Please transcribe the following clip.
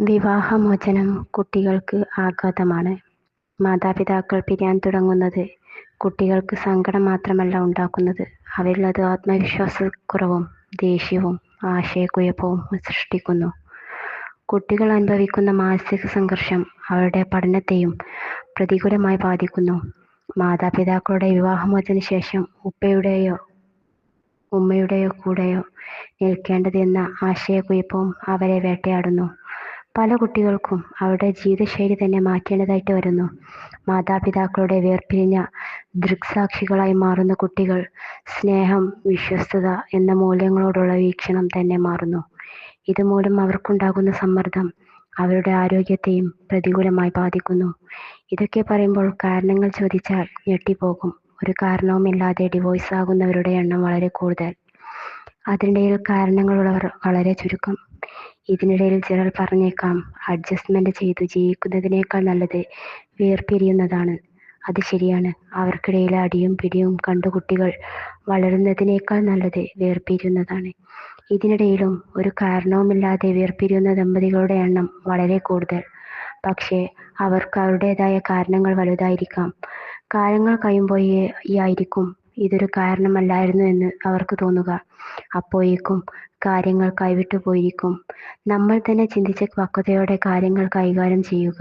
വിവാഹമോചനം കുട്ടികൾക്ക് ആഘാതമാണ്. മാതാപിതാക്കൾ പിരിയാൻ തുടങ്ങുന്നത് കുട്ടികൾക്ക് സങ്കടം മാത്രമല്ല ഉണ്ടാക്കുന്നത്, അവരിൽ അത് ആത്മവിശ്വാസക്കുറവും ദേഷ്യവും ആശയക്കുഴപ്പവും സൃഷ്ടിക്കുന്നു. കുട്ടികൾ അനുഭവിക്കുന്ന മാനസിക സംഘർഷം അവരുടെ പഠനത്തെയും പ്രതികൂലമായി ബാധിക്കുന്നു. മാതാപിതാക്കളുടെ വിവാഹമോചനശേഷം ഉപ്പയുടെയോ ഉമ്മയുടെയോ കൂടെയോ നിൽക്കേണ്ടത് എന്ന ആശയക്കുഴപ്പവും അവരെ വേട്ടയാടുന്നു. പല കുട്ടികൾക്കും അവരുടെ ജീവിതശൈലി തന്നെ മാറ്റേണ്ടതായിട്ട് വരുന്നു. മാതാപിതാക്കളുടെ വേർപിരിഞ്ഞ ദൃക്സാക്ഷികളായി മാറുന്ന കുട്ടികൾ സ്നേഹം, വിശ്വസ്തത എന്ന മൂല്യങ്ങളോടുള്ള വീക്ഷണം തന്നെ മാറുന്നു. ഇതുമൂലം അവർക്കുണ്ടാകുന്ന സമ്മർദ്ദം അവരുടെ ആരോഗ്യത്തെയും പ്രതികൂലമായി ബാധിക്കുന്നു. ഇതൊക്കെ പറയുമ്പോൾ കാരണങ്ങൾ ചോദിച്ചാൽ ഞെട്ടിപ്പോകും. ഒരു കാരണവുമില്ലാതെ ഡിവോഴ്സ് ആകുന്നവരുടെ എണ്ണം വളരെ കൂടുതൽ. അതിനിടയിൽ കാരണങ്ങളുള്ളവർ വളരെ ചുരുക്കം. ഇതിനിടയിൽ ചിലർ പറഞ്ഞേക്കാം അഡ്ജസ്റ്റ്മെന്റ് ചെയ്തു ജീവിക്കുന്നതിനേക്കാൾ നല്ലത് വേർപിരിയുന്നതാണ്. അത് ശരിയാണ്. അവർക്കിടയിലെ അടിയും പിടിയും കണ്ടു കുട്ടികൾ വളരുന്നതിനേക്കാൾ നല്ലത് വേർപിരിയുന്നതാണ്. ഇതിനിടയിലും ഒരു കാരണവുമില്ലാതെ വേർപിരിയുന്ന ദമ്പതികളുടെ എണ്ണം വളരെ കൂടുതൽ. പക്ഷേ അവർക്ക് അവരുടേതായ കാരണങ്ങൾ വലുതായിരിക്കാം. കാലങ്ങൾ കഴിയുമ്പോഴായിരിക്കും ഇതൊരു കാരണമല്ലായിരുന്നു എന്ന് അവർക്ക് തോന്നുക. അപ്പോഴേക്കും കാര്യങ്ങൾ കൈവിട്ടു പോയിരിക്കും. നമ്മൾ തന്നെ ചിന്തിച്ച് പക്വതയോടെ കാര്യങ്ങൾ കൈകാര്യം ചെയ്യുക.